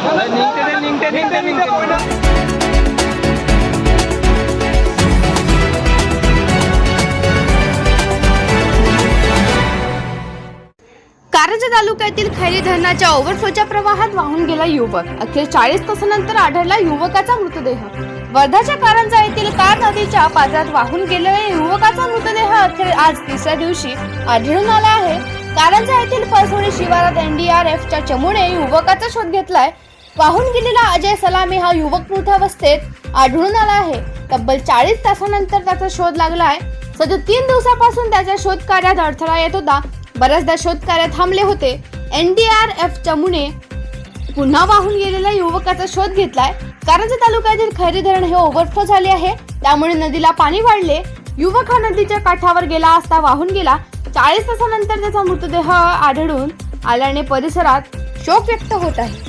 निघते निघते निघते कारंजा तालुक्यातील खैरी धरणाच्या ओव्हरफ्लोच्या प्रवाहात वाहून गेला युवक. अखेर चाळीस तासानंतर आढळला युवकाचा मृतदेह. वर्धाच्या कारंजा येथील कार नदीच्या पात्रात वाहून गेलेल्या युवकाचा मृतदेह अखेर आज तिसऱ्या दिवशी आढळून आला आहे. कारंजा येथील परसोडी शिवारात एनडीआरएफच्या चमूने युवकाचा शोध घेतलाय. वाहून गेलेला अजय सलामी हा युवक मृतावस्थेत आढळून आला आहे. तब्बल चाळीस तासानंतर त्याचा शोध लागलाय. सध्या तीन दिवसापासून त्याच्या शोध कार्यात अडथळा येत होता. बऱ्याचदा शोध कार्य थांबले होते. एनडीआरएफ चमूने पुन्हा वाहून गेलेल्या युवकाचा शोध घेतलाय. कारंजा तालुक्यातील खैरी धरण हे ओव्हरफ्लो झाले आहे. त्यामुळे नदीला पाणी वाढले. युवक हा नदीच्या काठावर गेला असता वाहून गेला. चाळीस तासानंतर त्याचा मृतदेह आढळून आल्याने परिसरात शोक व्यक्त होत आहे.